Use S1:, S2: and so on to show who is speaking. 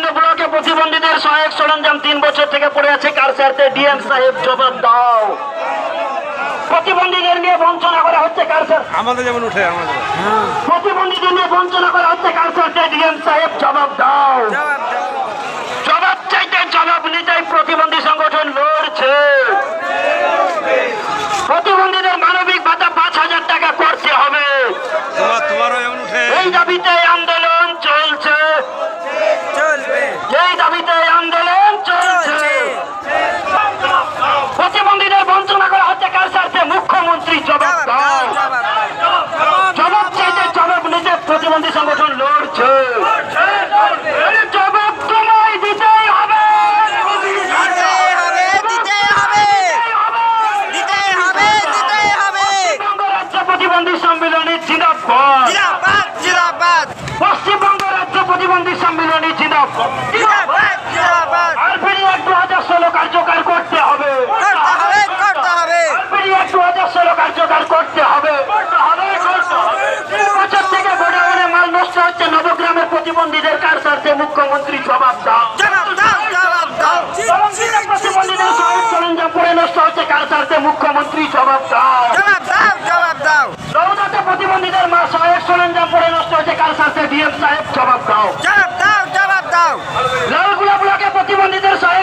S1: বিভিন্ন ব্লকে প্রতিবন্ধীদের সহায়ক সরঞ্জাম তিন বছর থেকে পড়ে আছে। কার স্বার্থে ডিএম সাহেব জবাব দাও। প্রতিবন্ধীদের নিয়ে বঞ্চনা করা হচ্ছে কার স্যার?
S2: আমাদের যেমন উঠে আমাদের
S1: প্রতিবন্ধীদের নিয়ে বঞ্চনা করা হচ্ছে কার স্বার্থে ডিএম সাহেব জবাব দাও। জবাব চাইতে জবাব নিতেই প্রতিবন্ধী সংগঠন লড়ছে। প্রতিবন্ধীদের মানবিক ভাতা পাঁচ হাজার টাকা করতে হবে। এই দাবিতে আন্দোলন চলছে
S3: চলবে
S1: এই দাবিতে আন্দোলন চলছে প্রতিবন্ধীদের বঞ্চনা করা হচ্ছে কার স্বার্থে মুখ্যমন্ত্রী জবাব
S3: জবাব দাও
S1: দাও
S3: জবাব দাও
S1: জবাব চাইতে জবাব নিতে প্রতিবন্ধী সংগঠন লড়ছে আরে জবাব তোমায় দিতেই হবে
S3: দিতেই হবে দিতেই হবে দিতেই হবে দিতেই হবে
S1: পশ্চিমবঙ্গ রাজ্য প্রতিবন্ধী সম্মেলনী জিন্দাবাদ। পশ্চিমবঙ্গ রাজ্য প্রতিবন্ধী সম্মেলনী জিন্দাবাদ। আরপিডি এক দু হাজার ষোলো কার্যকর করতে হবে।
S3: করতে হবে করতে হবে।
S1: আরপিডি এক দু হাজার ষোলো কার্যকর করতে হবে। করতে হবে করতে হবে। তিন বছর থেকে গোডাউনে মাল নষ্ট হচ্ছে। নবগ্রামের প্রতিবন্ধীদের কার স্বার্থে মুখ্যমন্ত্রী জবাব দাও।
S3: জবাব দাও জবাব দাও।
S1: প্রতিবন্ধীদের সরঞ্জাম পড়ে নষ্ট হচ্ছে। কার স্বার্থে মুখ্যমন্ত্রী জবাব দাও
S3: জবাব দাও
S1: রৌদাতে প্রতিবন্ধীদের মা সহায়ক নষ্ট হচ্ছে কার স্বার্থে ডিএম সাহেব জবাব দাও।
S3: জবাব দাও জবাব দাও।
S1: লালগুলা ব্লকে প্রতিবন্ধীদের সহায়ক